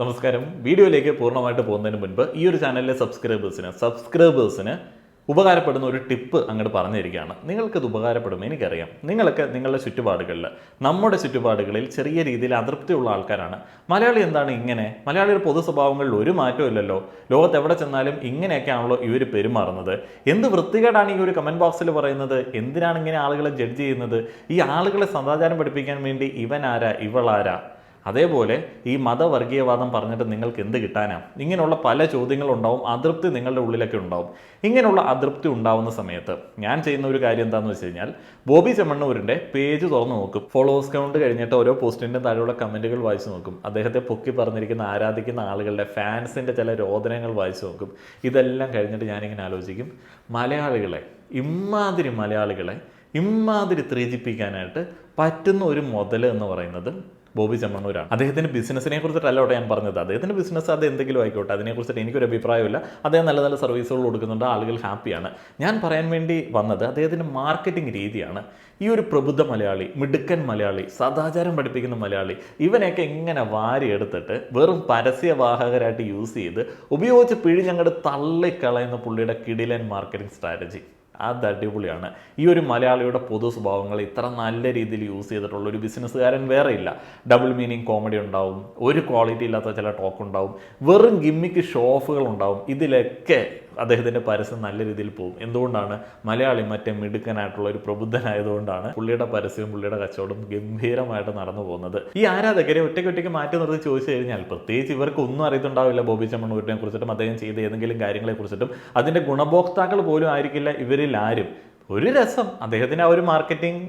നമസ്കാരം. വീഡിയോയിലേക്ക് പൂർണമായിട്ട് പോകുന്നതിന് മുൻപ് ഈ ഒരു ചാനലിലെ സബ്സ്ക്രൈബേഴ്സിന് സബ്സ്ക്രൈബേഴ്സിന് ഉപകാരപ്പെടുന്ന ഒരു ടിപ്പ് അങ്ങോട്ട് പറഞ്ഞിരിക്കുകയാണ്. നിങ്ങൾക്കത് ഉപകാരപ്പെടും എനിക്കറിയാം. നിങ്ങളൊക്കെ നിങ്ങളുടെ ചുറ്റുപാടുകളിൽ നമ്മുടെ ചുറ്റുപാടുകളിൽ ചെറിയ രീതിയിൽ അതൃപ്തിയുള്ള ആൾക്കാരാണ്. മലയാളി എന്താണ് ഇങ്ങനെ? മലയാളിയുടെ പൊതു സ്വഭാവങ്ങളിൽ ഒരു മാറ്റവും ഇല്ലല്ലോ. ലോകത്ത് എവിടെ ചെന്നാലും ഇങ്ങനെയൊക്കെയാണല്ലോ ഇവർ പെരുമാറുന്നത്. എന്ത് വൃത്തികേടാണ് ഈ ഒരു കമന്റ് ബോക്സിൽ പറയുന്നത്? എന്തിനാണ് ഇങ്ങനെ ആളുകളെ ജഡ്ജ് ചെയ്യുന്നത്? ഈ ആളുകളെ സദാചാരം പഠിപ്പിക്കാൻ വേണ്ടി ഇവനാരാ ഇവളാരാ? അതേപോലെ ഈ മതവർഗീയവാദം പറഞ്ഞിട്ട് നിങ്ങൾക്ക് എന്ത് കിട്ടാനാണ് ഇങ്ങനെയുള്ള പല ചോദ്യങ്ങളുണ്ടാവും അതൃപ്തി നിങ്ങളുടെ ഉള്ളിലൊക്കെ ഉണ്ടാവും. ഇങ്ങനെയുള്ള അതൃപ്തി ഉണ്ടാവുന്ന സമയത്ത് ഞാൻ ചെയ്യുന്ന ഒരു കാര്യം എന്താണെന്ന് വെച്ച് കഴിഞ്ഞാൽ ബോബി ചെമ്മണ്ണൂരിന്റെ പേജ് തുറന്നു നോക്കും. ഫോളോവേഴ്സ് കൗണ്ട് കഴിഞ്ഞിട്ട് ഓരോ പോസ്റ്റിന്റെ താഴെയുള്ള കമന്റുകൾ വായിച്ചു നോക്കും. അദ്ദേഹത്തെ പൊക്കി പറഞ്ഞിരിക്കുന്ന ആരാധിക്കുന്ന ആളുകളുടെ ഫാൻസിന്റെ ചില രോദനങ്ങൾ വായിച്ചു നോക്കും. ഇതെല്ലാം കഴിഞ്ഞിട്ട് ഞാനിങ്ങനെ ആലോചിക്കും. മലയാളികളെ ഇമ്മാതിരി മലയാളികളെ ഇമ്മാതിരി ത്രീജിപ്പിക്കാനായിട്ട് പറ്റുന്ന ഒരു മുതൽ എന്ന് പറയുന്നത് ബോബി ചെമ്മണ്ണൂരാണ്. അദ്ദേഹത്തിന്റെ ബിസിനസിനെ കുറിച്ചിട്ടല്ല ഞാൻ പറഞ്ഞത്. അദ്ദേഹത്തിന്റെ ബിസിനസ് അത് എന്തെങ്കിലും ആയിക്കോട്ടെ അതിനെക്കുറിച്ചിട്ട് എനിക്കൊരു അഭിപ്രായമില്ല അദ്ദേഹം നല്ല നല്ല സർവീസുകൾ കൊടുക്കുന്നുണ്ട് ആളുകൾ ഹാപ്പിയാണ് ഞാൻ പറയാൻ വേണ്ടി വന്നത് അദ്ദേഹത്തിന്റെ മാർക്കറ്റിംഗ് രീതിയാണ്. ഈ ഒരു പ്രബുദ്ധ മലയാളി മിടുക്കൻ മലയാളി സദാചാരം പഠിപ്പിക്കുന്ന മലയാളി ഇവനെയൊക്കെ എങ്ങനെ വാരിയെടുത്തിട്ട് വെറും പരസ്യവാഹകരായിട്ട് യൂസ് ചെയ്ത് ഉപയോഗിച്ച് പിഴി ഞങ്ങളുടെ തള്ളിക്കളയുന്ന പുള്ളിയുടെ കിടിലൻ മാർക്കറ്റിംഗ് സ്ട്രാറ്റജി അത് അടിപൊളിയാണ്. ഈ ഒരു മലയാളിയുടെ പൊതു സ്വഭാവങ്ങൾ ഇത്ര നല്ല രീതിയിൽ യൂസ് ചെയ്തിട്ടുള്ള ഒരു ബിസിനസ്സുകാരൻ വേറെ ഇല്ല. ഡബിൾ മീനിങ് കോമഡി ഉണ്ടാവും ഒരു ക്വാളിറ്റി ഇല്ലാത്ത ചില ടോക്ക് ഉണ്ടാവും വെറും ഗിമ്മിക്ക് ഷോ ഓഫുകൾ ഉണ്ടാവും. ഇതിലൊക്കെ അദ്ദേഹത്തിന്റെ പരസ്യം നല്ല രീതിയിൽ പോകും. എന്തുകൊണ്ടാണ് മലയാളി മറ്റേ മിടുക്കനായിട്ടുള്ള ഒരു പ്രബുദ്ധനായതുകൊണ്ടാണ് പുള്ളിയുടെ പരസ്യവും പുള്ളിയുടെ കച്ചവടം ഗംഭീരമായിട്ട് നടന്നു പോകുന്നത്? ഈ ആരാധകരെ ഒറ്റയ്ക്ക് ഒറ്റയ്ക്ക് മാറ്റി നിർത്തി ചോദിച്ചു കഴിഞ്ഞാൽ പ്രത്യേകിച്ച് ഇവർക്ക് ഒന്നും അറിയത്തുണ്ടാവില്ല ബോബി ചെമ്മണ്ണൂരിനെ കുറിച്ചിട്ടും അദ്ദേഹം ചെയ്ത ഏതെങ്കിലും കാര്യങ്ങളെ കുറിച്ചിട്ടും. അതിന്റെ ഗുണഭോക്താക്കൾ പോലും ആയിരിക്കില്ല ഇവരിൽ ആരും. ഒരു രസം. അദ്ദേഹത്തിന് ആ ഒരു മാർക്കറ്റിംഗ്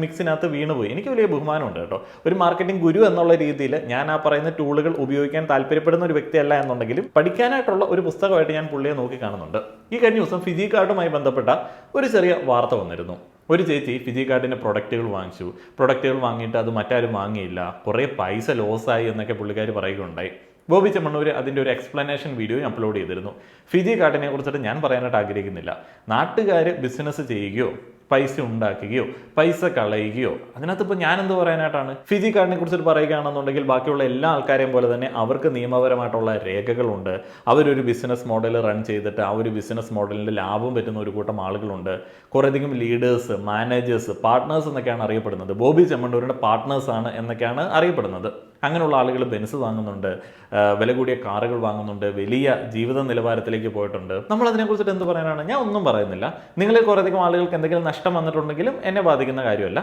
മിക്സിനകത്ത് വീണുപോയി. എനിക്ക് വലിയ ബഹുമാനമുണ്ട് കേട്ടോ. ഒരു മാർക്കറ്റിംഗ് ഗുരു എന്നുള്ള രീതിയിൽ ഞാൻ ആ പറയുന്ന ടൂളുകൾ ഉപയോഗിക്കാൻ താല്പര്യപ്പെടുന്ന ഒരു വ്യക്തിയല്ല എന്നുണ്ടെങ്കിലും പഠിക്കാനായിട്ടുള്ള ഒരു പുസ്തകമായിട്ട് ഞാൻ പുള്ളിയെ നോക്കി കാണുന്നുണ്ട്. ഈ കഴിഞ്ഞ ദിവസം ഫിജി കാർഡുമായി ബന്ധപ്പെട്ട ഒരു ചെറിയ വാർത്ത വന്നിരുന്നു. ഒരു ചേച്ചി ഫിജി കാർഡിന്റെ പ്രൊഡക്റ്റുകൾ വാങ്ങിച്ചു. പ്രൊഡക്റ്റുകൾ വാങ്ങിയിട്ട് അത് മറ്റാരും വാങ്ങിയില്ല. കുറേ പൈസ ലോസായി എന്നൊക്കെ പുള്ളിക്കാർ പറയുകയുണ്ടായി. ബോബി ചെമ്മണ്ണൂർ അതിന്റെ ഒരു എക്സ്പ്ലനേഷൻ വീഡിയോ അപ്ലോഡ് ചെയ്തിരുന്നു. ഫിജി കാർഡിനെ കുറിച്ചിട്ട് ഞാൻ പറയാനായിട്ട് ആഗ്രഹിക്കുന്നില്ല. നാട്ടുകാർ ബിസിനസ് ചെയ്യുകയോ പൈസ ഉണ്ടാക്കുകയോ പൈസ കളയുകയോ അതിനകത്ത് ഇപ്പോൾ ഞാൻ എന്ത് പറയാനായിട്ടാണ്? ഫിജി കാർഡിനെ കുറിച്ചിട്ട് പറയുകയാണെന്നുണ്ടെങ്കിൽ ബാക്കിയുള്ള എല്ലാ ആൾക്കാരെയും പോലെ തന്നെ അവർക്ക് നിയമപരമായിട്ടുള്ള രേഖകളുണ്ട്. അവരൊരു ബിസിനസ് മോഡൽ റൺ ചെയ്തിട്ട് ആ ഒരു ബിസിനസ് മോഡലിന്റെ ലാഭം പറ്റുന്ന ഒരു കൂട്ടം ആളുകളുണ്ട്. കുറേയധികം ലീഡേഴ്സ് മാനേജേഴ്സ് പാർട്ട്നേഴ്സ് എന്നൊക്കെയാണ് അറിയപ്പെടുന്നത്. ബോബി ചെമ്മണ്ണൂരിന്റെ പാർട്ട്നേഴ്സ് ആണ് എന്നൊക്കെയാണ് അറിയപ്പെടുന്നത്. അങ്ങനെയുള്ള ആളുകൾ ബെൻസ് വാങ്ങുന്നുണ്ട് വില കൂടിയ കാറുകൾ വാങ്ങുന്നുണ്ട് വലിയ ജീവിത നിലവാരത്തിലേക്ക് പോയിട്ടുണ്ട്. നമ്മൾ അതിനെക്കുറിച്ചിട്ട് എന്ത് പറയാനാണ്? ഞാൻ ഒന്നും പറയുന്നില്ല. നിങ്ങളെ കുറേയധികം ആളുകൾക്ക് എന്തെങ്കിലും നഷ്ടം വന്നിട്ടുണ്ടെങ്കിലും എന്നെ ബാധിക്കുന്ന കാര്യമല്ല.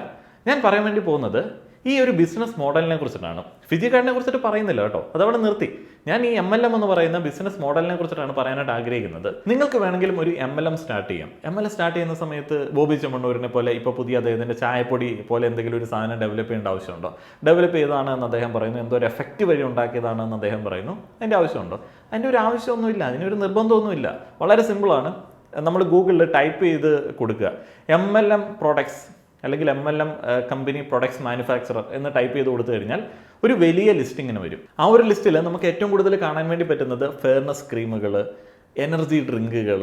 ഞാൻ പറയാൻ വേണ്ടി പോകുന്നത് ഈ ഒരു ബിസിനസ് മോഡലിനെ കുറിച്ചിട്ടാണ്. ഫിജി കാർഡിനെ കുറിച്ചിട്ട് പറയുന്നില്ല കേട്ടോ. അതവിടെ നിർത്തി. ഞാൻ ഈ എം എൽ എം എന്ന് പറയുന്ന ബിസിനസ് മോഡലിനെ കുറിച്ചിട്ടാണ് പറയാനായിട്ട് ആഗ്രഹിക്കുന്നത്. നിങ്ങൾക്ക് വേണമെങ്കിലും ഒരു എം എൽ എം സ്റ്റാർട്ട് ചെയ്യാം. എം എൽ എം സ്റ്റാർട്ട് ചെയ്യുന്ന സമയത്ത് ബോബി ചെമ്മണ്ണൂരിനെ പോലെ ഇപ്പോൾ പുതിയ അദ്ദേഹത്തിന്റെ ചായപ്പൊടി പോലെ എന്തെങ്കിലും ഒരു സാധനം ഡെവലപ്പ് ചെയ്യേണ്ട ആവശ്യമുണ്ടോ? ഡെവലപ്പ് ചെയ്താണ് എന്ന് അദ്ദേഹം പറയുന്നു. എന്തോ ഒരു എഫക്റ്റ് വഴി ഉണ്ടാക്കിയതാണ് എന്ന് അദ്ദേഹം പറയുന്നു. അതിന്റെ ആവശ്യമുണ്ടോ? അതിന്റെ ഒരു ആവശ്യമൊന്നുമില്ല. അതിനൊരു നിർബന്ധമൊന്നുമില്ല. വളരെ സിമ്പിളാണ് നമ്മൾ ഗൂഗിളിൽ ടൈപ്പ് ചെയ്ത് കൊടുക്കുക. എം എൽ എം പ്രോഡക്ട്സ് അല്ലെങ്കിൽ M L M company products manufacturer എന്ന് ടൈപ്പ് ചെയ്ത് കൊടുത്തു കഴിഞ്ഞാൽ ഒരു വലിയ ലിസ്റ്റിങ്ങിന് വരും. ആ ഒരു ലിസ്റ്റിൽ നമുക്ക് ഏറ്റവും കൂടുതൽ കാണാൻ വേണ്ടി പറ്റുന്നത് ഫെയർനെസ് ക്രീമുകൾ എനർജി ഡ്രിങ്കുകൾ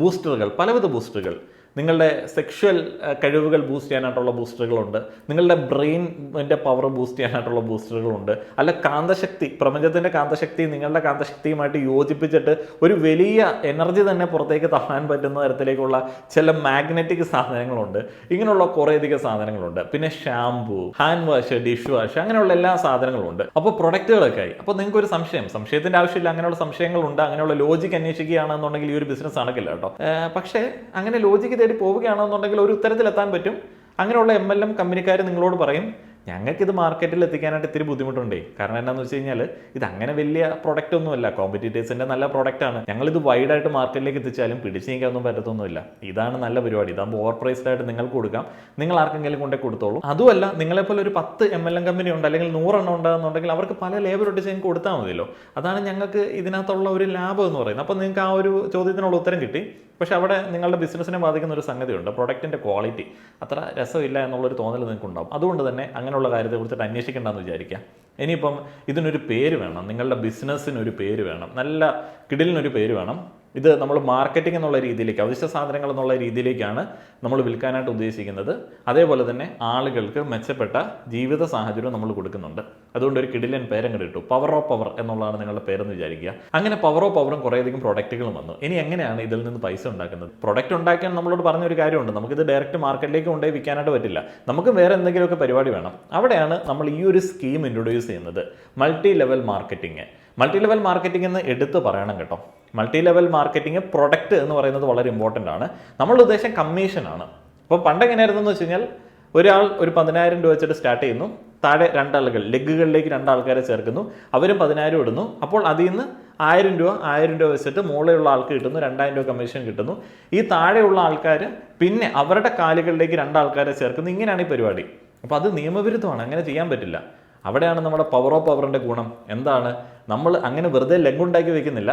ബൂസ്റ്ററുകൾ പലവിധ ബൂസ്റ്ററുകൾ നിങ്ങളുടെ സെക്ഷൽ കഴിവുകൾ ബൂസ്റ്റ് ചെയ്യാനായിട്ടുള്ള ബൂസ്റ്ററുകളുണ്ട് നിങ്ങളുടെ ബ്രെയിനിന്റെ പവർ ബൂസ്റ്റ് ചെയ്യാനായിട്ടുള്ള ബൂസ്റ്ററുകളുണ്ട് അല്ല കാന്തശക്തി പ്രപഞ്ചത്തിന്റെ കാന്തശക്തി നിങ്ങളുടെ കാന്തശക്തിയുമായിട്ട് യോജിപ്പിച്ചിട്ട് ഒരു വലിയ എനർജി തന്നെ പുറത്തേക്ക് തള്ളാൻ പറ്റുന്ന തരത്തിലേക്കുള്ള ചില മാഗ്നറ്റിക് സാധനങ്ങളുണ്ട്. ഇങ്ങനെയുള്ള കുറേയധികം സാധനങ്ങളുണ്ട്. പിന്നെ shampoo hand wash dish wash അങ്ങനെയുള്ള എല്ലാ സാധനങ്ങളും ഉണ്ട് അപ്പോൾ പ്രൊഡക്റ്റുകളൊക്കെ ആയി അപ്പോൾ നിങ്ങൾക്ക് ഒരു സംശയം. സംശയത്തിന്റെ ആവശ്യമില്ല. അങ്ങനെയുള്ള സംശയങ്ങളുണ്ട്. അങ്ങനെയുള്ള ലോജിക് അന്വേഷിക്കുകയാണെന്നുണ്ടെങ്കിൽ ഈ ഒരു ബിസിനസ് നടക്കില്ല കേട്ടോ. പക്ഷേ അങ്ങനെ ലോജിക്ക് തേടി പോവുകയാണെന്നുണ്ടെങ്കിൽ ഒരു ഉത്തരത്തിലെത്താൻ പറ്റും. അങ്ങനെയുള്ള എം എൽ എം കമ്പനിക്കാർ നിങ്ങളോട് പറയും ഞങ്ങൾക്കിത് മാർക്കറ്റിൽ എത്തിക്കാനായിട്ട് ഇത്തിരി ബുദ്ധിമുട്ടുണ്ടേ. കാരണം എന്താണെന്ന് വെച്ച് കഴിഞ്ഞാൽ ഇത് അങ്ങനെ വലിയ പ്രൊഡക്റ്റ് ഒന്നുമല്ല കോമ്പറ്റീറ്റേഴ്സിന്റെ നല്ല പ്രൊഡക്റ്റ് ആണ്. ഞങ്ങൾ ഇത് വൈഡായിട്ട് മാർക്കറ്റിലേക്ക് എത്തിച്ചാലും പിടിച്ചു നീക്കാനൊന്നും പറ്റത്തൊന്നുമില്ല. ഇതാണ് നല്ല പരിപാടി. ഇതാകുമ്പോൾ ഓവർ പ്രൈസ്ഡ് ആയിട്ട് നിങ്ങൾക്ക് കൊടുക്കാം. നിങ്ങൾ ആർക്കെങ്കിലും കൊണ്ടേ കൊടുത്തോളൂ. അതുമല്ല നിങ്ങളെപ്പോലെ ഒരു പത്ത് എം എൽ എം കമ്പനി ഉണ്ട് അല്ലെങ്കിൽ നൂറെണ്ണം ഉണ്ടാകുന്നുണ്ടെങ്കിൽ അവർക്ക് പല ലേബർ ഡിസൈൻ കൊടുത്താൽ മതിയല്ലോ. അതാണ് ഞങ്ങൾക്ക് ഇതിനകത്തുള്ള ഒരു ലാഭം എന്ന് പറയുന്നത്. അപ്പോൾ നിങ്ങൾക്ക് ആ ഒരു ചോദ്യത്തിനുള്ള ഉത്തരം കിട്ടി. പക്ഷെ അവിടെ നിങ്ങളുടെ ബിസിനസ്സിനെ ബാധിക്കുന്ന ഒരു സംഗതിയുണ്ട്. പ്രൊഡക്റ്റിന്റെ ക്വാളിറ്റി അത്ര രസമില്ല എന്നുള്ളൊരു തോന്നൽ നിങ്ങൾക്ക് ഉണ്ടാവും അതുകൊണ്ട് തന്നെ അങ്ങനെയുള്ള കാര്യത്തെ കുറിച്ചിട്ട് അന്വേഷിക്കേണ്ടെന്ന് വിചാരിക്കാം ഇനിയിപ്പം ഇതിനൊരു പേര് വേണം. നിങ്ങളുടെ ബിസിനസ്സിനൊരു പേര് വേണം. നല്ല കിടിലിനൊരു പേര് വേണം. ഇത് നമ്മൾ മാർക്കറ്റിംഗ് എന്നുള്ള രീതിയിലേക്ക് അവശ്യ സാധനങ്ങൾ എന്നുള്ള രീതിയിലേക്കാണ് നമ്മൾ വിൽക്കാനായിട്ട് ഉദ്ദേശിക്കുന്നത്. അതേപോലെ തന്നെ ആളുകൾക്ക് മെച്ചപ്പെട്ട ജീവിത സാഹചര്യം നമ്മൾ കൊടുക്കുന്നുണ്ട്. അതുകൊണ്ട് ഒരു കിടിലൻ പേരങ്ങട് കിട്ടും പവർ ഓഫ് പവർ എന്നുള്ളതാണ് നിങ്ങളുടെ പേരെന്ന് വിചാരിക്കുക. അങ്ങനെ പവർ ഓഫ് പവറും കുറേയധികം പ്രൊഡക്റ്റുകളും വന്നു. ഇനി എങ്ങനെയാണ് ഇതിൽ നിന്ന് പൈസ ഉണ്ടാക്കുന്നത്? പ്രൊഡക്റ്റ് ഉണ്ടാക്കാൻ നമ്മളോട് പറഞ്ഞ ഒരു കാര്യമുണ്ട്. നമുക്കിത് ഡയറക്റ്റ് മാർക്കറ്റിലേക്ക് കൊണ്ടുപോയി വിൽക്കാനായിട്ട് പറ്റില്ല. നമുക്ക് വേറെ എന്തെങ്കിലുമൊക്കെ പരിപാടി വേണം. അവിടെയാണ് നമ്മൾ ഈ ഒരു സ്കീം ഇൻട്രൊഡ്യൂസ് ചെയ്യുന്നത്. Multi level marketing multi level marketing എന്ന് എടുത്ത് പറയണം കേട്ടോ. മൾട്ടി ലെവൽ മാർക്കറ്റിംഗ് പ്രൊഡക്റ്റ് എന്ന് പറയുന്നത് വളരെ ഇമ്പോർട്ടന്റ് ആണ്. നമ്മളുടെ ഉദ്ദേശം കമ്മീഷനാണ് അപ്പോൾ പണ്ട് എങ്ങനെയായിരുന്നു എന്ന് വെച്ച് കഴിഞ്ഞാൽ ഒരാൾ ഒരു പതിനായിരം രൂപ വെച്ചിട്ട് സ്റ്റാർട്ട് ചെയ്യുന്നു. താഴെ രണ്ടാളുകൾ ലെഗുകളിലേക്ക് രണ്ടാൾക്കാരെ ചേർക്കുന്നു. അവരും പതിനായിരം ഇടുന്നു. അപ്പോൾ അതിൽ നിന്ന് ആയിരം രൂപ ആയിരം രൂപ വെച്ചിട്ട് മുകളിലുള്ള ആൾക്ക് കിട്ടുന്നു. രണ്ടായിരം രൂപ കമ്മീഷൻ കിട്ടുന്നു. ഈ താഴെയുള്ള ആൾക്കാർ പിന്നെ അവരുടെ കാലുകളിലേക്ക് രണ്ടാൾക്കാരെ ചേർക്കുന്നു. ഇങ്ങനെയാണ് ഈ പരിപാടി. അപ്പോൾ അത് നിയമവിരുദ്ധമാണ്. അങ്ങനെ ചെയ്യാൻ പറ്റില്ല. അവിടെയാണ് നമ്മുടെ പവർ ഓഫ് പവറിന്റെ ഗുണം. എന്താണ്? നമ്മൾ അങ്ങനെ വെറുതെ ലെഗ് ഉണ്ടാക്കി വെക്കുന്നില്ല.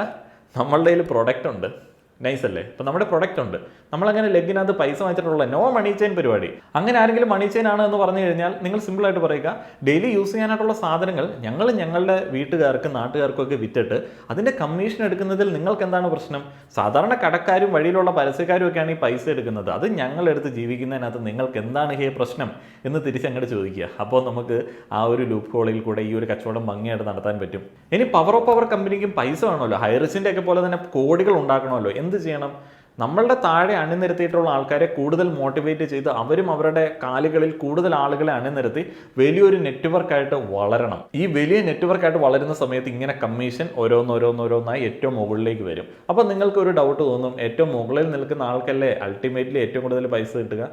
നമ്മളുടെ കയ്യിൽ പ്രൊഡക്റ്റ് ഉണ്ട്. നൈസ് അല്ലേ? ഇപ്പം നമ്മുടെ പ്രൊഡക്റ്റ് ഉണ്ട്. നമ്മളങ്ങനെ ലെഗിനകത്ത് പൈസ വാങ്ങിച്ചിട്ടുള്ള നോ മണി ചെയിൻ പരിപാടി. അങ്ങനെ ആരെങ്കിലും മണി ചെയിൻ ആണ് എന്ന് പറഞ്ഞു കഴിഞ്ഞാൽ നിങ്ങൾ സിമ്പിളായിട്ട് പറയുക ഡെയിലി യൂസ് ചെയ്യാനായിട്ടുള്ള സാധനങ്ങൾ ഞങ്ങൾ ഞങ്ങളുടെ വീട്ടുകാർക്കും നാട്ടുകാർക്കും ഒക്കെ വിറ്റിട്ട് അതിന്റെ കമ്മീഷൻ എടുക്കുന്നതിൽ നിങ്ങൾക്ക് എന്താണ് പ്രശ്നം? സാധാരണ കടക്കാരും വഴിയിലുള്ള പരസ്യക്കാരും ഒക്കെയാണ് ഈ പൈസ എടുക്കുന്നത്. അത് ഞങ്ങളെടുത്ത് ജീവിക്കുന്നതിനകത്ത് നിങ്ങൾക്ക് എന്താണ് ഹേ പ്രശ്നം? എന്ന് തിരിച്ചങ്ങോട്ട് ചോദിക്കുക. അപ്പോൾ നമുക്ക് ആ ഒരു ലൂപ്പ് ഹോളിൽ കൂടെ ഈ ഒരു കച്ചവടം ഭംഗിയായിട്ട് നടത്താൻ പറ്റും. ഇനി പവർ ഓഫ് പവർ കമ്പനിക്കും പൈസ വേണമല്ലോ. ഹൈറിസിന്റെ ഒക്കെ പോലെ തന്നെ കോടികൾ ഉണ്ടാക്കണമല്ലോ. എന്ത് ചെയ്യണം? നമ്മളുടെ താഴെ അണിനിരത്തിയിട്ടുള്ള ആൾക്കാരെ കൂടുതൽ മോട്ടിവേറ്റ് ചെയ്ത് അവരും അവരുടെ കാലുകളിൽ കൂടുതൽ ആളുകളെ അണിനിരത്തി വലിയൊരു നെറ്റ്വർക്കായിട്ട് വളരണം. ഈ വലിയ നെറ്റ്വർക്കായിട്ട് വളരുന്ന സമയത്ത് ഇങ്ങനെ കമ്മീഷൻ ഓരോന്നോരോന്നോരോന്നായി ഏറ്റവും മുകളിലേക്ക് വരും. അപ്പോൾ നിങ്ങൾക്ക് ഒരു ഡൗട്ട് തോന്നും ഏറ്റവും മുകളിൽ നിൽക്കുന്ന ആൾക്കല്ലേ അൾട്ടിമേറ്റ്ലി ഏറ്റവും കൂടുതൽ പൈസ കിട്ടുക?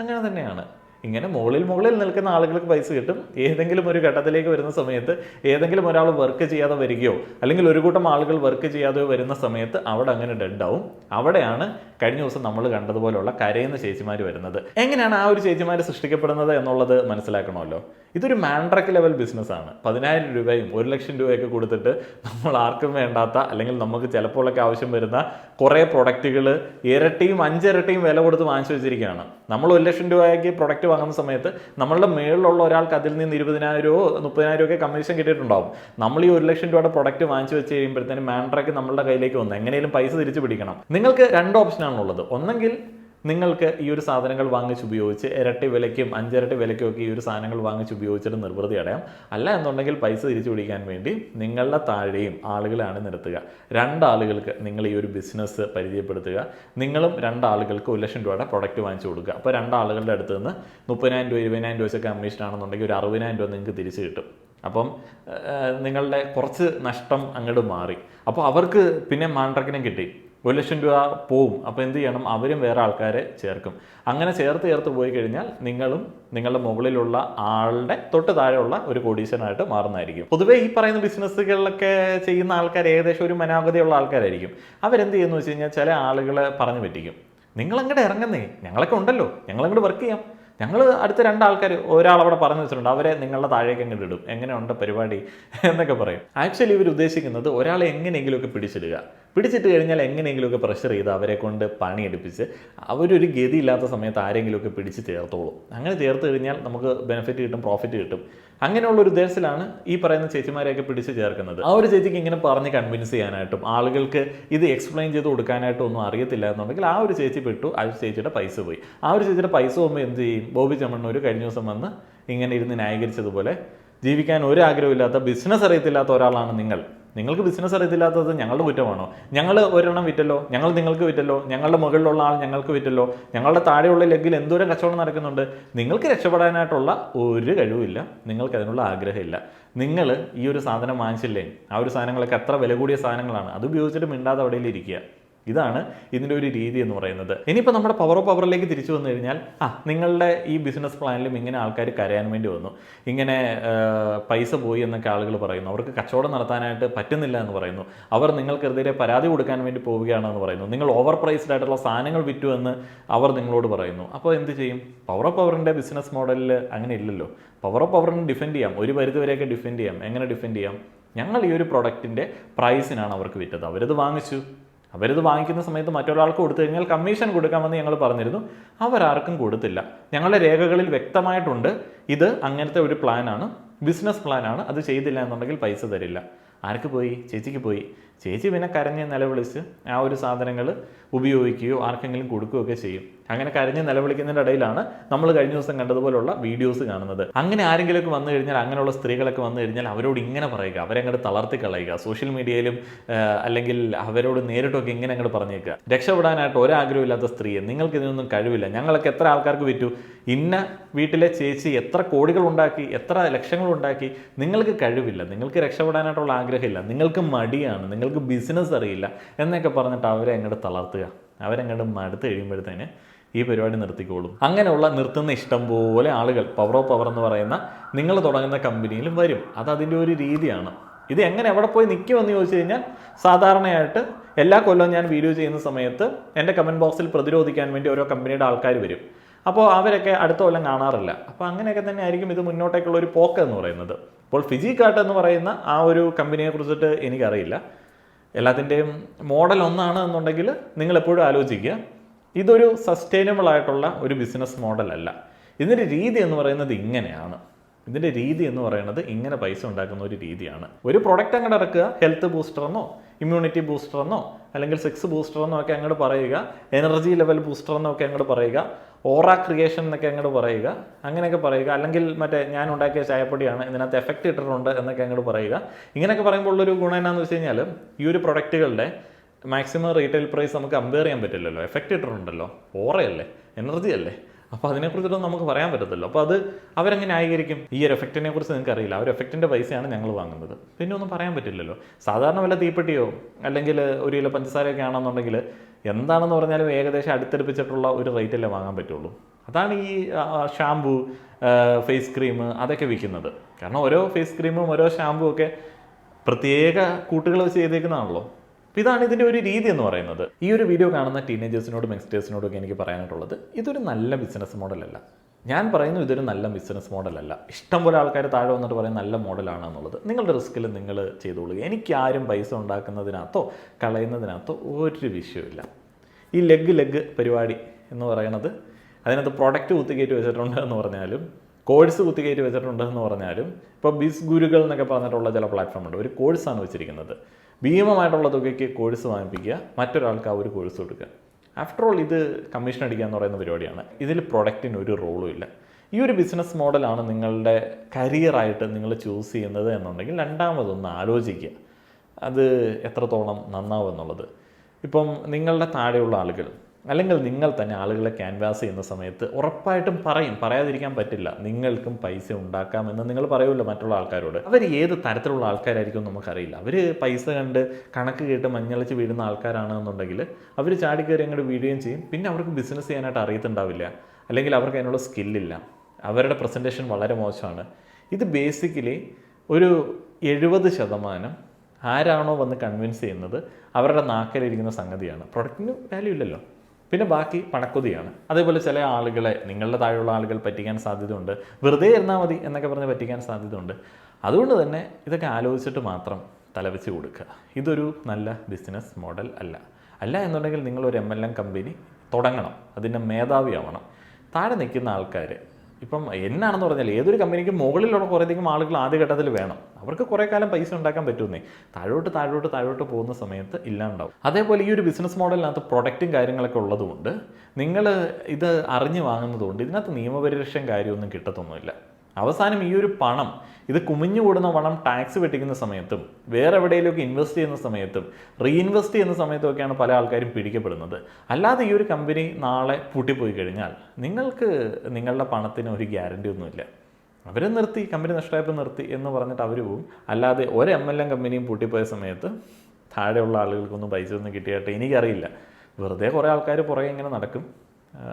അങ്ങനെ തന്നെയാണ്. ഇങ്ങനെ മുകളിൽ മുകളിൽ നിൽക്കുന്ന ആളുകൾക്ക് പൈസ കിട്ടും. ഏതെങ്കിലും ഒരു ഘട്ടത്തിലേക്ക് വരുന്ന സമയത്ത് ഏതെങ്കിലും ഒരാൾ വർക്ക് ചെയ്യാതെ വരികയോ അല്ലെങ്കിൽ ഒരു കൂട്ടം ആളുകൾ വർക്ക് ചെയ്യാതെ വരുന്ന സമയത്ത് അവിടെ അങ്ങനെ ഡെഡ് ആവും. അവിടെയാണ് കഴിഞ്ഞ ദിവസം നമ്മൾ കണ്ടതുപോലുള്ള കരയുന്ന ചേച്ചിമാർ വരുന്നത്. എങ്ങനെയാണ് ആ ഒരു ചേച്ചിമാർ സൃഷ്ടിക്കപ്പെടുന്നത് എന്നുള്ളത് മനസ്സിലാക്കണമല്ലോ. ഇതൊരു മാൻഡ്രക്ക് ലെവൽ ബിസിനസ്സാണ് പതിനായിരം രൂപയും ഒരു ലക്ഷം രൂപയൊക്കെ കൊടുത്തിട്ട് നമ്മൾ ആർക്കും വേണ്ടാത്ത അല്ലെങ്കിൽ നമുക്ക് ചിലപ്പോഴൊക്കെ ആവശ്യം വരുന്ന കുറേ പ്രൊഡക്റ്റുകൾ ഇരട്ടിയും അഞ്ചിരട്ടിയും വില കൊടുത്ത് വാങ്ങിച്ചു വെച്ചിരിക്കുകയാണ്. നമ്മൾ ഒരു ലക്ഷം രൂപയ്ക്ക് പ്രൊഡക്റ്റ് വാങ്ങുന്ന സമയത്ത് നമ്മളുടെ മേളിലുള്ള ഒരാൾക്ക് അതിൽ നിന്ന് ഇരുപതിനായിരമോ മുപ്പതിനായിരമോ ഒക്കെ കമ്മീഷൻ കിട്ടിയിട്ടുണ്ടാവും. നമ്മൾ ഈ ഒരു ലക്ഷം രൂപയുടെ പ്രൊഡക്റ്റ് വാങ്ങിച്ചു വെച്ച് കഴിയുമ്പോഴത്തേനും മാൻഡ്രാക്ക് നമ്മളുടെ കയ്യിലേക്ക് വന്നു. എങ്ങനെയും പൈസ തിരിച്ചു പിടിക്കണം. നിങ്ങൾക്ക് രണ്ട് ഓപ്ഷനാണുള്ളത് ഒന്നെങ്കിൽ നിങ്ങൾക്ക് ഈ ഒരു സാധനങ്ങൾ വാങ്ങിച്ച് ഉപയോഗിച്ച് ഇരട്ടി വിലയ്ക്കും അഞ്ചിരട്ടി വിലയ്ക്കും ഒക്കെ ഈ ഒരു സാധനങ്ങൾ വാങ്ങിച്ച് ഉപയോഗിച്ചിട്ട് നിർവൃതി അടയാം. അല്ല എന്നുണ്ടെങ്കിൽ പൈസ തിരിച്ചു പിടിക്കാൻ വേണ്ടി നിങ്ങളുടെ താഴെയും ആളുകളാണ് നിർത്തുക രണ്ടാളുകൾക്ക് നിങ്ങൾ ഈ ഒരു ബിസിനസ് പരിചയപ്പെടുത്തുക. നിങ്ങളും രണ്ടാളുകൾക്ക് ഒരു ലക്ഷം രൂപയുടെ പ്രൊഡക്റ്റ് വാങ്ങിച്ചു കൊടുക്കുക. അപ്പോൾ രണ്ടാളുകളുടെ അടുത്ത് നിന്ന് മുപ്പതിനായിരം രൂപ ഇരുപതിനായിരം രൂപ വെച്ചൊക്കെ കമ്മീഷൻ ആണെന്നുണ്ടെങ്കിൽ ഒരു അറുപതിനായിരം രൂപ നിങ്ങൾക്ക് തിരിച്ചു കിട്ടും. അപ്പം നിങ്ങളുടെ കുറച്ച് നഷ്ടം അങ്ങോട്ട് മാറി. അപ്പോൾ അവർക്ക് പിന്നെ മാൻട്രക്കിനെ കിട്ടി. ഒരു ലക്ഷം രൂപ പോവും. അപ്പോൾ എന്ത് ചെയ്യണം? അവരും വേറെ ആൾക്കാരെ ചേർക്കും. അങ്ങനെ ചേർത്ത് ചേർത്ത് പോയി കഴിഞ്ഞാൽ നിങ്ങളും നിങ്ങളുടെ മുകളിലുള്ള ആളുടെ തൊട്ട് താഴെയുള്ള ഒരു കോടീശ്വരനായിട്ട് മാറുന്നതായിരിക്കും. പൊതുവേ ഈ പറയുന്ന ബിസിനസ്സുകളിലൊക്കെ ചെയ്യുന്ന ആൾക്കാർ ഏകദേശം ഒരു മനാഗതയുള്ള ആൾക്കാരായിരിക്കും. അവരെന്ത് ചെയ്യുന്നു വെച്ച് കഴിഞ്ഞാൽ ചില ആളുകളെ പറഞ്ഞു പറ്റിക്കും. നിങ്ങൾ അങ്ങോട്ട് ഇറങ്ങുന്നേ. ഞങ്ങളൊക്കെ ഉണ്ടല്ലോ. ഞങ്ങളങ്ങോട്ട് വർക്ക് ചെയ്യാം. ഞങ്ങൾ അടുത്ത രണ്ടാൾക്കാർ ഒരാളവിടെ പറഞ്ഞു വെച്ചിട്ടുണ്ട് അവരെ നിങ്ങളുടെ താഴേക്ക് അങ്ങോട്ട് ഇടും എങ്ങനെയുണ്ട് പരിപാടി എന്നൊക്കെ പറയും. ആക്ച്വലി ഇവർ ഉദ്ദേശിക്കുന്നത് ഒരാളെ എങ്ങനെയെങ്കിലുമൊക്കെ പിടിച്ചിടുക. പിടിച്ചിട്ട് കഴിഞ്ഞാൽ എങ്ങനെയെങ്കിലുമൊക്കെ പ്രഷർ ചെയ്ത് അവരെ കൊണ്ട് പണിയെടുപ്പിച്ച് അവരൊരു ഗതിയില്ലാത്ത സമയത്ത് ആരെങ്കിലുമൊക്കെ പിടിച്ച് ചേർത്തോളും അങ്ങനെ ചേർത്ത് കഴിഞ്ഞാൽ നമുക്ക് ബെനിഫിറ്റ് കിട്ടും പ്രോഫിറ്റ് കിട്ടും. അങ്ങനെയുള്ള ഒരു ഉദ്ദേശത്തിലാണ് ഈ പറയുന്ന ചേച്ചിമാരെയൊക്കെ പിടിച്ചു ചേർക്കുന്നത്. ആ ഒരു ചേച്ചിക്ക് ഇങ്ങനെ പറഞ്ഞ് കൺവിൻസ് ചെയ്യാനായിട്ടും ആളുകൾക്ക് ഇത് എക്സ്പ്ലെയിൻ ചെയ്ത് കൊടുക്കാനായിട്ടും ഒന്നും അറിയത്തില്ല എന്നുണ്ടെങ്കിൽ ആ ഒരു ചേച്ചി പെട്ടു ആ ചേച്ചിയുടെ പൈസ പോയി. ആ ഒരു ചേച്ചിയുടെ പൈസ പോകുമ്പോൾ എന്ത് ചെയ്യും? ബോബി ചമ്മണ്ണൂർ കഴിഞ്ഞ ദിവസം വന്ന് ഇങ്ങനെ ഇരുന്ന് ന്യായീകരിച്ചതുപോലെ ജീവിക്കാൻ ഒരു ആഗ്രഹമില്ലാത്ത ബിസിനസ് അറിയത്തില്ലാത്ത ഒരാളാണ് നിങ്ങൾ. നിങ്ങൾക്ക് ബിസിനസ് അറിയത്തില്ലാത്തത് ഞങ്ങളുടെ കുറ്റമാണോ? ഞങ്ങൾ ഒരെണ്ണം വിറ്റല്ലോ? ഞങ്ങൾ നിങ്ങൾക്ക് വിറ്റല്ലോ? ഞങ്ങളുടെ മുകളിലുള്ള ആൾ ഞങ്ങൾക്ക് വിറ്റല്ലോ? ഞങ്ങളുടെ താഴെയുള്ള ലെഗിൽ എന്തോരം കച്ചവടം നടക്കുന്നുണ്ട്? നിങ്ങൾക്ക് രക്ഷപ്പെടാനായിട്ടുള്ള ഒരു കഴിവില്ല. നിങ്ങൾക്ക് അതിനുള്ള ആഗ്രഹമില്ല. നിങ്ങൾ ഈ ഒരു സാധനം വാങ്ങിച്ചില്ലേ? ആ ഒരു സാധനങ്ങളൊക്കെ എത്ര വില കൂടിയ സാധനങ്ങളാണ്. അത് ഉപയോഗിച്ചിട്ട് മിണ്ടാതെ അവിടെ ഇരിക്കുക ഇതാണ് ഇതിന്റെ ഒരു രീതി എന്ന് പറയുന്നത്. ഇനിയിപ്പോൾ നമ്മുടെ പവർ ഓഫ് പവറിലേക്ക് തിരിച്ചു വന്നു കഴിഞ്ഞാൽ ആ നിങ്ങളുടെ ഈ ബിസിനസ് പ്ലാനിലും ഇങ്ങനെ ആൾക്കാർ കരയാൻ വേണ്ടി വന്നു. ഇങ്ങനെ പൈസ പോയി എന്നൊക്കെ ആളുകൾ പറയുന്നു. അവർക്ക് കച്ചവടം നടത്താനായിട്ട് പറ്റുന്നില്ല എന്ന് പറയുന്നു. അവർ നിങ്ങൾക്കെതിരെ പരാതി കൊടുക്കാൻ വേണ്ടി പോവുകയാണെന്ന് പറയുന്നു. നിങ്ങൾ ഓവർ പ്രൈസ്ഡ് ആയിട്ടുള്ള സാധനങ്ങൾ വിറ്റു എന്ന് അവർ നിങ്ങളോട് പറയുന്നു. അപ്പോൾ എന്ത് ചെയ്യും? പവർ ഓഫ് പവറിന്റെ ബിസിനസ് മോഡലിൽ അങ്ങനെ ഇല്ലല്ലോ. പവർ ഓഫ് പവറിന് ഡിഫെൻഡ് ചെയ്യാം. ഒരു പരിധിവരെയൊക്കെ ഡിഫെൻഡ് ചെയ്യാം. എങ്ങനെ ഡിഫെൻഡ് ചെയ്യാം? ഞങ്ങൾ ഈ ഒരു പ്രൊഡക്റ്റിന്റെ പ്രൈസിനാണ് അവർക്ക് വിറ്റത്. അവരത് വാങ്ങിച്ചു. അവരിത് വാങ്ങിക്കുന്ന സമയത്ത് മറ്റൊരാൾക്ക് കൊടുത്തു കഴിഞ്ഞാൽ കമ്മീഷൻ കൊടുക്കാമെന്ന് ഞങ്ങൾ പറഞ്ഞിരുന്നു. അവരാർക്കും കൊടുത്തില്ല. ഞങ്ങളുടെ രേഖകളിൽ വ്യക്തമായിട്ടുണ്ട്. ഇത് അങ്ങനത്തെ ഒരു പ്ലാനാണ് ബിസിനസ് പ്ലാനാണ് അത് ചെയ്തില്ല എന്നുണ്ടെങ്കിൽ പൈസ തരില്ല. ആർക്ക് പോയി? ചേച്ചിക്ക് പോയി. ചേച്ചി പിന്നെ കരഞ്ഞ് നിലവിളിച്ച് ആ ഒരു സാധനങ്ങൾ ഉപയോഗിക്കുകയോ ആർക്കെങ്കിലും കൊടുക്കുകയോ ഒക്കെ ചെയ്യും. അങ്ങനെ കരഞ്ഞ് നിലവിളിക്കുന്നതിന്റെ ഇടയിലാണ് നമ്മൾ കഴിഞ്ഞ ദിവസം കണ്ടതുപോലുള്ള വീഡിയോസ് കാണുന്നത്. അങ്ങനെ ആരെങ്കിലുമൊക്കെ വന്നു കഴിഞ്ഞാൽ അങ്ങനെയുള്ള സ്ത്രീകളൊക്കെ വന്നു കഴിഞ്ഞാൽ അവരോട് ഇങ്ങനെ പറയുക അവരെ അങ്ങോട്ട് തളർത്തി കളയുക സോഷ്യൽ മീഡിയയിലും അല്ലെങ്കിൽ അവരോട് നേരിട്ടൊക്കെ ഇങ്ങനെ അങ്ങോട്ട് പറഞ്ഞേക്കുക. രക്ഷപ്പെടാനായിട്ട് ഒരാഗ്രഹമില്ലാത്ത സ്ത്രീയെ നിങ്ങൾക്ക് ഇതിനൊന്നും കഴിവില്ല. ഞങ്ങളൊക്കെ എത്ര ആൾക്കാർക്ക് വിറ്റു? ഇന്ന വീട്ടിലെ ചേച്ചി എത്ര കോടികൾ ഉണ്ടാക്കി എത്ര ലക്ഷങ്ങൾ ഉണ്ടാക്കി? നിങ്ങൾക്ക് കഴിവില്ല. നിങ്ങൾക്ക് രക്ഷപ്പെടാനായിട്ടുള്ള ആഗ്രഹമില്ല. നിങ്ങൾക്ക് മടിയാണ്. നിങ്ങൾക്ക് ബിസിനസ് അറിയില്ല. എന്നൊക്കെ പറഞ്ഞിട്ട് അവരെ അങ്ങോട്ട് തളർത്തുക. അവരങ്ങോട്ട് മടുത്ത് കഴിയുമ്പോഴത്തേന് ഈ പരിപാടി നിർത്തിക്കോളും. അങ്ങനെയുള്ള നിർത്തുന്ന ഇഷ്ടം പോലെ ആളുകൾ പവർ ഓഫ് പവർ എന്ന് പറയുന്ന നിങ്ങൾ തുടങ്ങുന്ന കമ്പനിയിലും വരും. അത് അതിന്റെ ഒരു രീതിയാണ്. ഇത് എങ്ങനെ എവിടെ പോയി നിൽക്കുമെന്ന് ചോദിച്ചു കഴിഞ്ഞാൽ സാധാരണയായിട്ട് എല്ലാ കൊല്ലവും ഞാൻ വീഡിയോ ചെയ്യുന്ന സമയത്ത് എന്റെ കമന്റ് ബോക്സിൽ പ്രതിരോധിക്കാൻ വേണ്ടി ഓരോ കമ്പനിയുടെ ആൾക്കാർ വരും. അപ്പോൾ അവരൊക്കെ അടുത്ത കൊല്ലം കാണാറില്ല. അപ്പോൾ അങ്ങനെയൊക്കെ തന്നെ ആയിരിക്കും ഇത് മുന്നോട്ടേക്കുള്ള ഒരു പോക്ക് എന്ന് പറയുന്നത്. അപ്പോൾ ഫിജി കാർട്ട് എന്ന് പറയുന്ന ആ ഒരു കമ്പനിയെ കുറിച്ചിട്ട് എനിക്കറിയില്ല. എല്ലാത്തിന്റെയും മോഡൽ ഒന്നാണ് എന്നുണ്ടെങ്കിൽ നിങ്ങൾ എപ്പോഴും ആലോചിക്കുക. ഇതൊരു സസ്റ്റൈനബിൾ ആയിട്ടുള്ള ഒരു ബിസിനസ് മോഡലല്ല ഇതിന്റെ രീതി എന്ന് പറയുന്നത് ഇങ്ങനെയാണ്. ഇതിന്റെ രീതി എന്ന് പറയുന്നത് ഇങ്ങനെ പൈസ ഉണ്ടാക്കുന്ന ഒരു രീതിയാണ്. ഒരു പ്രൊഡക്റ്റ് അങ്ങോട്ട് ഇറക്കുക ഹെൽത്ത് ബൂസ്റ്റർ എന്നോ ഇമ്മ്യൂണിറ്റി ബൂസ്റ്റർ എന്നോ അല്ലെങ്കിൽ സെക്സ് ബൂസ്റ്റർ എന്നോ ഒക്കെ അങ്ങോട്ട് പറയുക എനർജി ലെവൽ ബൂസ്റ്റർ എന്നോ ഒക്കെ അങ്ങോട്ട് പറയുക ഓറ ക്രിയേഷൻ എന്നൊക്കെ അങ്ങോട്ട് പറയുക അങ്ങനെയൊക്കെ പറയുക അല്ലെങ്കിൽ മറ്റേ ഞാൻ ഉണ്ടാക്കിയ ചായപ്പൊടിയാണ് ഇതിനകത്ത് എഫക്റ്റ് ഇട്ടിട്ടുണ്ട് എന്നൊക്കെ അങ്ങോട്ട് പറയുക. ഇങ്ങനെയൊക്കെ പറയുമ്പോൾ ഉള്ളൊരു ഗുണം എന്നാന്ന് വെച്ച് കഴിഞ്ഞാൽ ഈ ഒരു പ്രൊഡക്റ്റുകളുടെ മാക്സിമം റീറ്റെയിൽ പ്രൈസ് നമുക്ക് കമ്പയർ ചെയ്യാൻ പറ്റില്ലല്ലോ. എഫക്റ്റ് ഇട്ടിട്ടുണ്ടല്ലോ. ഓറയല്ലേ എനർജി അല്ലേ? അപ്പോൾ അതിനെക്കുറിച്ചിട്ടൊന്നും നമുക്ക് പറയാൻ പറ്റത്തില്ലോ അപ്പോൾ അത് അവരെങ്ങനെ ന്യായീകരിക്കും? ഈ ഒരു എഫക്റ്റിനെ കുറിച്ച് നിങ്ങൾക്ക് അറിയില്ല. ആ ഒരു എഫക്റ്റിന്റെ പൈസയാണ് ഞങ്ങൾ വാങ്ങുന്നത്. പിന്നെ ഒന്നും പറയാൻ പറ്റില്ലല്ലോ. സാധാരണ വല്ല തീപ്പെട്ടിയോ അല്ലെങ്കിൽ ഒരു കിലോ പഞ്ചസാരയൊക്കെ ആണെന്നുണ്ടെങ്കിൽ എന്താണെന്ന് പറഞ്ഞാലും ഏകദേശം അടുത്തടുപ്പിച്ചിട്ടുള്ള ഒരു റേറ്റല്ലേ വാങ്ങാൻ പറ്റുള്ളൂ. അതാണ് ഈ ഷാമ്പു ഫേസ് ക്രീം അതൊക്കെ വിൽക്കുന്നത്. കാരണം ഓരോ ഫേസ് ക്രീമും ഓരോ ഷാമ്പും ഒക്കെ പ്രത്യേക കൂട്ടുകൾ വെച്ച് ചെയ്തേക്കുന്നതാണല്ലോ. അപ്പോൾ ഇതാണ് ഇതിന്റെ ഒരു രീതി എന്ന് പറയുന്നത്. ഈ ഒരു വീഡിയോ കാണുന്ന ടീനേജേഴ്സിനോടും യങ്സ്റ്റേഴ്സിനോടും ഒക്കെ എനിക്ക് പറയാനായിട്ടുള്ളത് ഇതൊരു നല്ല ബിസിനസ് മോഡലല്ല ഞാൻ പറയുന്നു ഇതൊരു നല്ല ബിസിനസ് മോഡലല്ല ഇഷ്ടംപോലെ ആൾക്കാർ താഴെ വന്നിട്ട് പറയും നല്ല മോഡലാണ് എന്നുള്ളത്. നിങ്ങളുടെ റിസ്കിൽ നിങ്ങൾ ചെയ്തോളൂ എനിക്ക് ആരും പൈസ ഉണ്ടാക്കുന്നതിനകത്തോ കളയുന്നതിനകത്തോ ഒരു വിഷയമില്ല ഈ ലെഗ് ലെഗ് പരിപാടി എന്ന് പറയുന്നത് അതിനകത്ത് പ്രൊഡക്റ്റ് കുത്തിക്കയറ്റി വെച്ചിട്ടുണ്ട് എന്ന് പറഞ്ഞാലും കോഴ്സ് കുത്തിക്കയറ്റി വെച്ചിട്ടുണ്ട് എന്ന് പറഞ്ഞാലും ഇപ്പോൾ ബിസ് ഗുരുകൾ എന്നൊക്കെ പറഞ്ഞിട്ടുള്ള ചില പ്ലാറ്റ്ഫോം ഉണ്ട്. ഒരു കോഴ്സാണ് വെച്ചിരിക്കുന്നത്. ഭീമമായിട്ടുള്ള തുകയ്ക്ക് കോഴ്സ് വാങ്ങിപ്പിക്കുക മറ്റൊരാൾക്ക് ആ ഒരു കോഴ്സ് കൊടുക്കുക. ആഫ്റ്റർ ഓൾ ഇത് കമ്മീഷൻ അടിക്കുക എന്ന് പറയുന്ന പരിപാടിയാണ്. ഇതിൽ പ്രൊഡക്റ്റിന് ഒരു റോളും ഇല്ല. ഈ ഒരു ബിസിനസ് മോഡലാണ് നിങ്ങളുടെ കരിയറായിട്ട് നിങ്ങൾ ചൂസ് ചെയ്യുന്നത് എന്നുണ്ടെങ്കിൽ രണ്ടാമതൊന്ന് ആലോചിക്കുക. അത് എത്രത്തോളം നന്നാവും എന്നുള്ളത്. ഇപ്പം നിങ്ങളുടെ താഴെയുള്ള ആളുകൾ അല്ലെങ്കിൽ നിങ്ങൾ തന്നെ ആളുകളെ ക്യാൻവാസ് ചെയ്യുന്ന സമയത്ത് ഉറപ്പായിട്ടും പറയും പറയാതിരിക്കാൻ പറ്റില്ല. നിങ്ങൾക്കും പൈസ ഉണ്ടാക്കാമെന്ന് നിങ്ങൾ പറയുമല്ലോ മറ്റുള്ള ആൾക്കാരോട്. അവർ ഏത് തരത്തിലുള്ള ആൾക്കാരായിരിക്കും നമുക്കറിയില്ല. അവർ പൈസ കണ്ട് കണക്ക് കേട്ട് മഞ്ഞളിച്ച് വീഴുന്ന ആൾക്കാരാണെന്നുണ്ടെങ്കിൽ അവർ ചാടിക്കയറി അങ്ങോട്ട് വീഴുകയും ചെയ്യും. പിന്നെ അവർക്ക് ബിസിനസ് ചെയ്യാനായിട്ട് അറിയത്തുണ്ടാവില്ല. അല്ലെങ്കിൽ അവർക്ക് അതിനുള്ള സ്കില്ലില്ല അവരുടെ പ്രസന്റേഷൻ വളരെ മോശമാണ്. ഇത് ബേസിക്കലി ഒരു എഴുപത് ശതമാനം ആരാണോ വന്ന് കൺവിൻസ് ചെയ്യുന്നത് അവരുടെ നാക്കിലിരിക്കുന്ന സംഗതിയാണ്. പ്രൊഡക്റ്റിന് വാല്യൂ ഇല്ലല്ലോ. പിന്നെ ബാക്കി പണക്കൊതിയാണ്. അതേപോലെ ചില ആളുകളെ നിങ്ങളുടെ താഴെയുള്ള ആളുകൾ പറ്റിക്കാൻ സാധ്യതയുണ്ട്. വെറുതെ ഇരുന്നാൽ മതി എന്നൊക്കെ പറഞ്ഞ് പറ്റിക്കാൻ സാധ്യതയുണ്ട്. അതുകൊണ്ട് തന്നെ ഇതൊക്കെ ആലോചിച്ചിട്ട് മാത്രം തലവെച്ച് കൊടുക്കുക. ഇതൊരു നല്ല ബിസിനസ് മോഡൽ അല്ല. അല്ല എന്നുണ്ടെങ്കിൽ നിങ്ങളൊരു എം എൽ എം കമ്പനി തുടങ്ങണം. അതിന്റെ മേധാവിയാവണം. താഴെ നിൽക്കുന്ന ആൾക്കാർ ഇപ്പം എന്നാണെന്ന് പറഞ്ഞാൽ ഏതൊരു കമ്പനിക്കും മുകളിലുള്ള കുറേയധികം ആളുകൾ ആദ്യഘട്ടത്തിൽ വേണം. അവർക്ക് കുറേ കാലം പൈസ ഉണ്ടാക്കാൻ പറ്റുന്നേ താഴോട്ട് താഴോട്ട് താഴോട്ട് പോകുന്ന സമയത്ത് ഇല്ലാണ്ടാവും. അതേപോലെ ഈ ഒരു ബിസിനസ് മോഡലിനകത്ത് പ്രൊഡക്റ്റും കാര്യങ്ങളൊക്കെ ഉള്ളതുകൊണ്ട് നിങ്ങൾ ഇത് അറിഞ്ഞു വാങ്ങുന്നതുകൊണ്ട് ഇതിനകത്ത് നിയമപരിരക്ഷയും കാര്യമൊന്നും കിട്ടത്തൊന്നുമില്ല. അവസാനം ഈ ഒരു പണം ഇത് കുമിഞ്ഞു കൂടുന്ന പണം ടാക്സ് വെട്ടിക്കുന്ന സമയത്തും വേറെ എവിടെയെങ്കിലുമൊക്കെ ഇൻവെസ്റ്റ് ചെയ്യുന്ന സമയത്തും റീഇൻവെസ്റ്റ് ചെയ്യുന്ന സമയത്തൊക്കെയാണ് പല ആൾക്കാരും പിടിക്കപ്പെടുന്നത്. അല്ലാതെ ഈ ഒരു കമ്പനി നാളെ പൂട്ടിപ്പോയി കഴിഞ്ഞാൽ നിങ്ങൾക്ക് നിങ്ങളുടെ പണത്തിന് ഒരു ഗ്യാരണ്ടി ഒന്നുമില്ല. അവർ നിർത്തി കമ്പനി നഷ്ടമായപ്പോൾ നിർത്തി എന്ന് പറഞ്ഞിട്ട് അവർ പോവും. അല്ലാതെ ഒരു എം എൽ എം കമ്പനിയും പൂട്ടിപ്പോയ സമയത്ത് താഴെയുള്ള ആളുകൾക്കൊന്നും പൈസ ഒന്നും കിട്ടിയായിട്ട് എനിക്കറിയില്ല. വെറുതെ കുറേ ആൾക്കാർ പുറകെ ഇങ്ങനെ നടക്കും.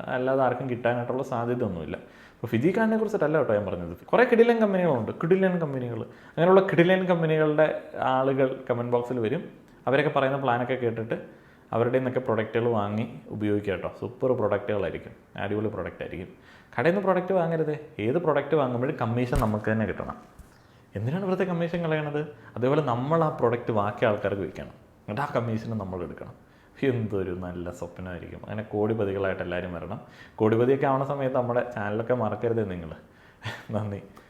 അല്ലാതെ ആർക്കും കിട്ടാനായിട്ടുള്ള സാധ്യത ഒന്നുമില്ല. ഇപ്പോൾ ഫിജിക്കാനെ കുറിച്ചിട്ടല്ല കേട്ടോ ഞാൻ പറഞ്ഞത്. കുറേ കിടിലൻ കമ്പനികളുണ്ട്. കിടിലൻ കമ്പനികൾ. അങ്ങനെയുള്ള കിടിലൻ കമ്പനികളുടെ ആളുകൾ കമന്റ് ബോക്സിൽ വരും. അവരൊക്കെ പറയുന്ന പ്ലാനൊക്കെ കേട്ടിട്ട് അവരുടെ നിന്നൊക്കെ പ്രൊഡക്റ്റുകൾ വാങ്ങി ഉപയോഗിക്കുക കേട്ടോ. സൂപ്പർ പ്രൊഡക്റ്റുകളായിരിക്കും അടിപൊളി പ്രൊഡക്റ്റ് ആയിരിക്കും. കടയിൽ നിന്ന് പ്രൊഡക്റ്റ് വാങ്ങരുത്. ഏത് പ്രൊഡക്റ്റ് വാങ്ങുമ്പോഴും കമ്മീഷൻ നമുക്ക് തന്നെ കിട്ടണം. എന്തിനാണ് ഇവിടുത്തെ കമ്മീഷൻ കളയണത്? അതേപോലെ നമ്മൾ ആ പ്രൊഡക്റ്റ് ബാക്കി ആൾക്കാർക്ക് വിൽക്കണം. എന്നിട്ട് ആ കമ്മീഷൻ നമ്മൾ എടുക്കണം. എന്തൊരു നല്ല സ്വപ്നമായിരിക്കും. അങ്ങനെ കോടിപതികളായിട്ട് എല്ലാവരും വരണം. കോടിപതിയൊക്കെ ആവുന്ന സമയത്ത് നമ്മുടെ ചാനലൊക്കെ മറക്കരുത് നിങ്ങൾ നന്ദി.